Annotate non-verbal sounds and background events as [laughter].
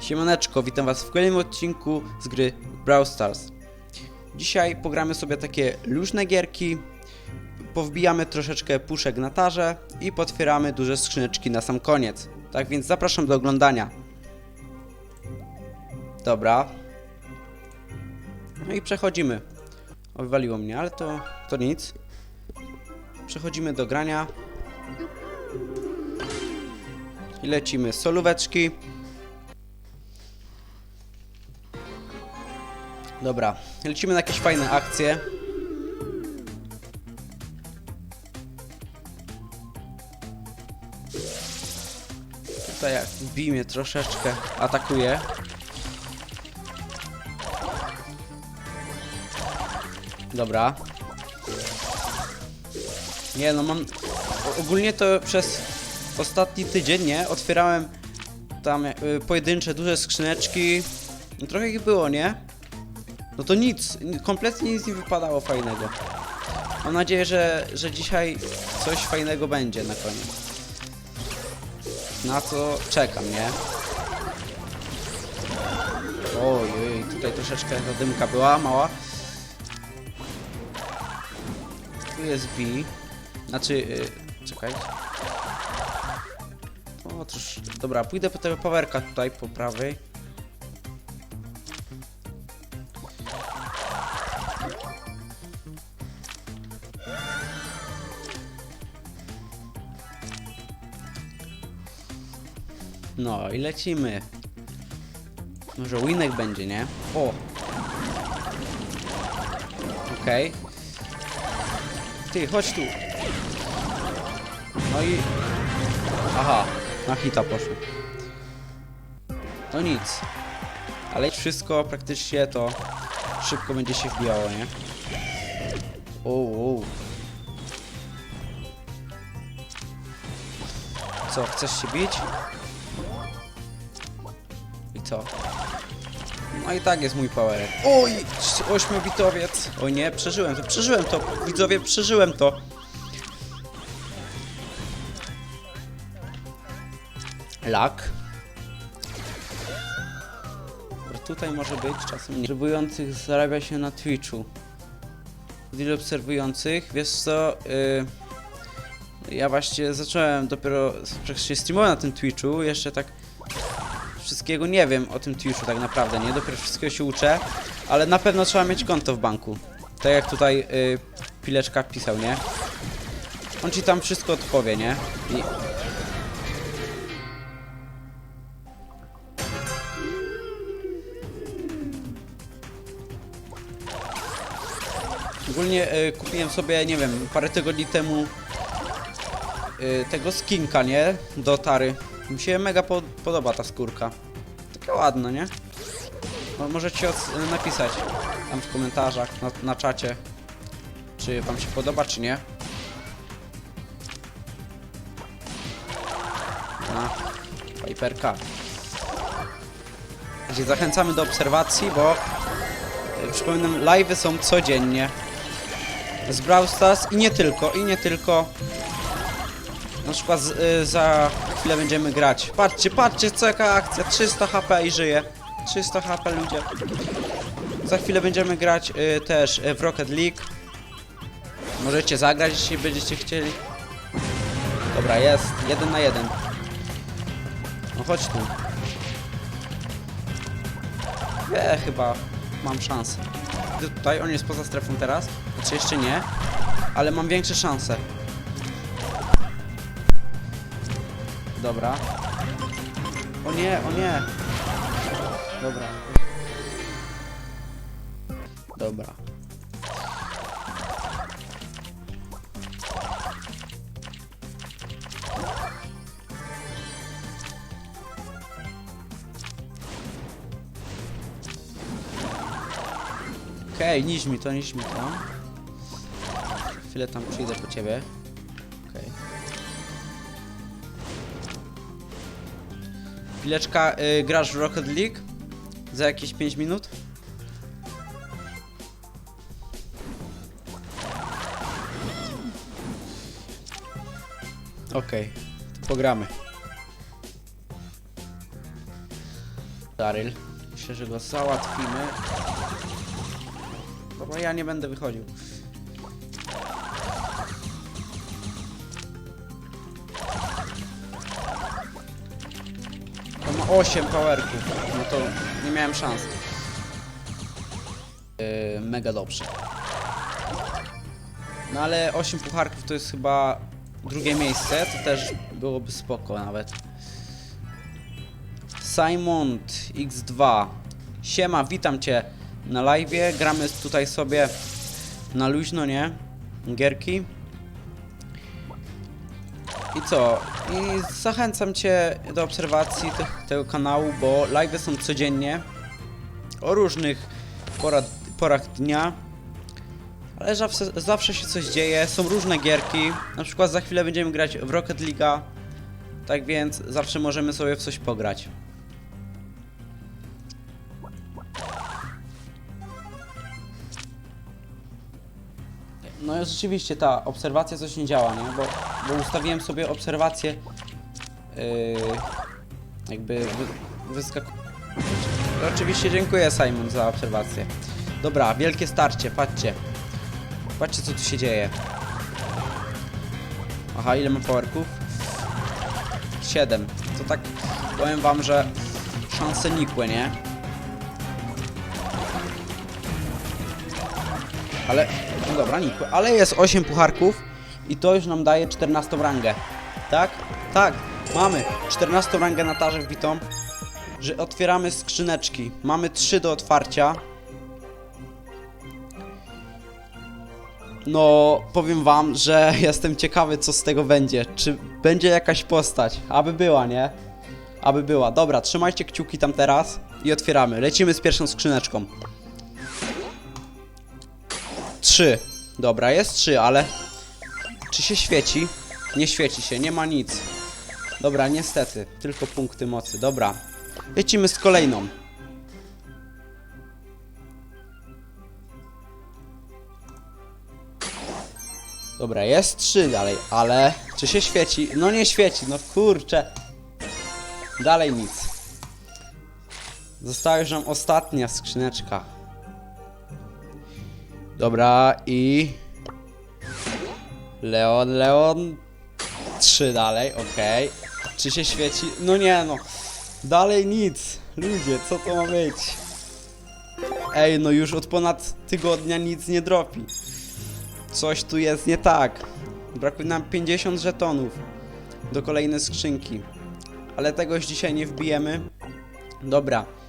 Siemaneczko, witam was w kolejnym odcinku z gry Brawl Stars. Dzisiaj pogramy sobie takie luźne gierki, powbijamy troszeczkę puszek na tarze i potwieramy duże skrzyneczki na sam koniec. Tak więc zapraszam do oglądania. Dobra. No i przechodzimy. O, wywaliło mnie, ale to, to nic. Przechodzimy do grania. I lecimy solóweczki. Dobra, lecimy na jakieś fajne akcje. Tutaj jak wbij mnie troszeczkę atakuje. Dobra. Nie no, mam... Ogólnie to przez ostatni tydzień, nie? Otwierałem tam y, pojedyncze duże skrzyneczki. Trochę ich było, nie? No to nic, kompletnie nic nie wypadało fajnego. Mam nadzieję, że, że dzisiaj coś fajnego będzie na koniec. Na co czekam, nie? Ojej, tutaj troszeczkę ta dymka była, mała. Tu jest B. Znaczy, yy, czekaj. O, trosz... Dobra, pójdę po tego powerka tutaj, po prawej. No i lecimy. Może winek będzie, nie? O! Okej. Ty, chodź tu. No i... Aha, na hita poszło. No nic. Ale wszystko praktycznie to szybko będzie się wbijało, nie? O. Co, chcesz się bić? Co? No i tak jest mój powerek. Oj, ośmiobitowiec. Oj nie, przeżyłem to, przeżyłem to. Widzowie, przeżyłem to. Lak. Tutaj może być czasem. Obserwujących zarabia się na Twitchu. Wielu obserwujących, wiesz co, yy, ja właśnie zacząłem dopiero praktycznie streamować na tym Twitchu, jeszcze tak wszystkiego nie wiem o tym Twitchu tak naprawdę, nie? Dopiero wszystkiego się uczę, ale na pewno trzeba mieć konto w banku. Tak jak tutaj y, Pileczka pisał, nie? On ci tam wszystko odpowie, nie? I... Ogólnie y, kupiłem sobie, nie wiem, parę tygodni temu y, tego skinka, nie? Do Tary. Mi się mega po podoba ta skórka. Taka ładna, nie? Mo możecie napisać tam w komentarzach, na, na czacie, czy wam się podoba, czy nie. Na Piperka. Zachęcamy do obserwacji, bo y, przypominam, live'y są codziennie z Brawl Stars i nie tylko, i nie tylko. Na przykład y, za chwilę będziemy grać. Patrzcie, patrzcie, co jaka akcja. 300 HP i żyje. 300 HP ludzie. Za chwilę będziemy grać y, też y, w Rocket League. Możecie zagrać, jeśli będziecie chcieli. Dobra, jest. Jeden na jeden. No chodź tu. Nie, chyba mam szansę. Tutaj, on jest poza strefą teraz. Znaczy jeszcze nie. Ale mam większe szanse. Dobra. O nie, o nie. Dobra. Dobra. Okej, niż mi to, niż mi to. Chwilę tam przyjdę po ciebie. Pileczka, y, grasz w Rocket League? Za jakieś 5 minut? Okej, to pogramy. Daryl. Myślę, że go załatwimy. Dobra, ja nie będę wychodził. 8 powerków. No to nie miałem szans. Yy, mega dobrze. No ale 8 pucharków to jest chyba drugie miejsce, to też byłoby spoko nawet. Simon X2. Siema, witam cię na live. Gramy tutaj sobie na luźno, nie? Gierki. I co? I zachęcam cię do obserwacji tych, tego kanału, bo live są codziennie o różnych porach, dnia. Ale zawsze, zawsze się coś dzieje, są różne gierki. Na przykład za chwilę będziemy grać w Rocket League'a. Tak więc zawsze możemy sobie w coś pograć. No rzeczywiście ta obserwacja coś nie działa, nie? Bo, bo ustawiłem sobie obserwację yy, jakby wy, wyskaku... Oczywiście dziękuję Simon za obserwację. Dobra, wielkie starcie, patrzcie. Patrzcie co tu się dzieje. Aha, ile ma powerków? 7. To tak powiem wam, że szanse nikłe, nie? Ale, no dobra, nikłe. Ale jest 8 pucharków i to już nam daje 14 rangę. Tak? Tak, mamy 14 rangę na tarze wbitą. Że otwieramy skrzyneczki. Mamy 3 do otwarcia. No, powiem wam, że [laughs] jestem ciekawy, co z tego będzie. Czy będzie jakaś postać? Aby była, nie? Aby była. Dobra, trzymajcie kciuki tam teraz i otwieramy. Lecimy z pierwszą skrzyneczką. Trzy. Dobra, jest trzy, ale... Czy się świeci? Nie świeci się, nie ma nic. Dobra, niestety. Tylko punkty mocy. Dobra. Lecimy z kolejną. Dobra, jest trzy dalej, ale czy się świeci? No nie świeci, no kurczę. Dalej nic. Została już nam ostatnia skrzyneczka. Dobra i... Leon, Leon... Trzy dalej, okej. Czy się świeci? No nie no. Dalej nic. Ludzie, co to ma być? Ej, no już od ponad tygodnia nic nie dropi. Coś tu jest nie tak. Brakuje nam 50 żetonów do kolejnej skrzynki. Ale tegoś dzisiaj nie wbijemy. Dobra.